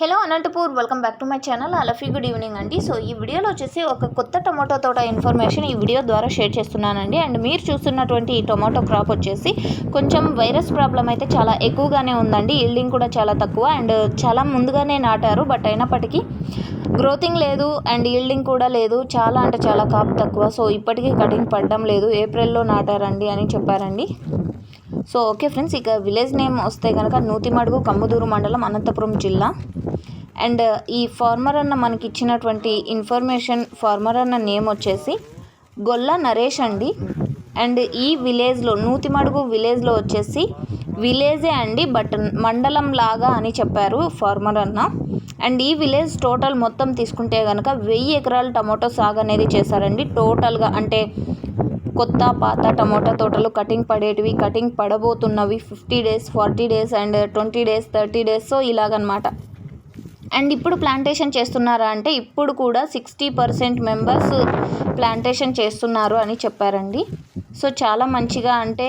Hello Anantapur welcome back to my channel అలఫీ good evening అండి. So ఈ వీడియోలో వచ్చేసి ఒక కొత్త టమాటో తోట ఇన్ఫర్మేషన్ ఈ వీడియో ద్వారా షేర్ చేస్తున్నానండి. అండ్ మీరు చూస్తున్నటువంటి ఈ టొమాటో క్రాప్ వచ్చేసి కొంచెం వైరస్ ప్రాబ్లం అయితే చాలా ఎక్కువగానే ఉందండి. ఈల్డింగ్ కూడా చాలా తక్కువ. అండ్ చాలా ముందుగానే నాటారు. బట్ అయినప్పటికీ గ్రోతింగ్ లేదు. అండ్ ఈల్డింగ్ కూడా లేదు. చాలా అంటే చాలా కాపు తక్కువ. సో ఇప్పటికీ కటింగ్ పడడం లేదు. ఏప్రిల్లో నాటారండి అని చెప్పారండి. సో ఓకే ఫ్రెండ్స్ ఇక విలేజ్ నేమ్ వస్తే కనుక నూతిమడుగు కమ్ముదూరు మండలం అనంతపురం జిల్లా. అండ్ ఈ ఫార్మర్ అన్న మనకి ఇచ్చినటువంటి ఇన్ఫర్మేషన్ ఫార్మర్ అన్న నేమ్ వచ్చేసి గొల్ల నరేష్ అండి. అండ్ ఈ విలేజ్లో నూతిమడుగు విలేజ్లో వచ్చేసి విలేజే అండి బట్ మండలం లాగా అని చెప్పారు ఫార్మర్ అన్న. అండ్ ఈ విలేజ్ టోటల్ మొత్తం తీసుకుంటే కనుక వెయ్యి ఎకరాలు టమోటో సాగు అనేది చేశారండి. టోటల్గా అంటే కొత్త పాత టమోటా తోటలు కటింగ్ పడేటివి cutting పడబోతున్నవి fifty days forty days and twenty days thirty days so ఇలాగనమాట. అండ్ ఇప్పుడు ప్లాంటేషన్ చేస్తున్నారా అంటే ఇప్పుడు కూడా సిక్స్టీ పర్సెంట్ మెంబర్స్ ప్లాంటేషన్ చేస్తున్నారు అని చెప్పారండి. సో చాలా మంచిగా అంటే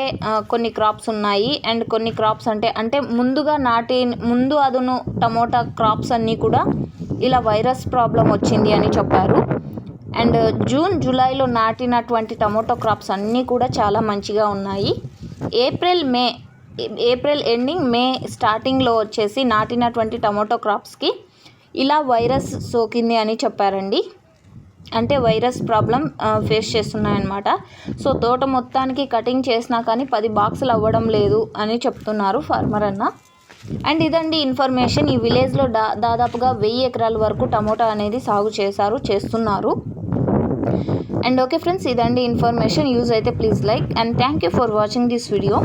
కొన్ని క్రాప్స్ ఉన్నాయి. అండ్ కొన్ని క్రాప్స్ అంటే అంటే ముందుగా నాటి ముందు అదును టమోటా క్రాప్స్ అన్నీ కూడా ఇలా వైరస్ ప్రాబ్లం వచ్చింది అని చెప్పారు. అండ్ జూన్ జూలైలో నాటినటువంటి టమోటో క్రాప్స్ అన్నీ కూడా చాలా మంచిగా ఉన్నాయి. April May April ending May స్టార్టింగ్లో వచ్చేసి నాటినటువంటి టమోటో క్రాప్స్కి ఇలా వైరస్ సోకింది అని చెప్పారండి. అంటే వైరస్ ప్రాబ్లం ఫేస్ చేస్తున్నాయన్నమాట. సో తోట మొత్తానికి కటింగ్ చేసినా కానీ పది బాక్సులు అవ్వడం లేదు అని చెప్తున్నారు ఫార్మర్ అన్న. అండ్ ఇదండి ఇన్ఫర్మేషన్. ఈ విలేజ్లో దా దాదాపుగా వెయ్యి ఎకరాల వరకు టమోటా అనేది సాగు చేశారు చేస్తున్నారు. అండ్ ఓకే ఫ్రెండ్స్ ఇదండి ఇన్ఫర్మేషన్. యూజ్ అయితే please like and thank you for watching this video.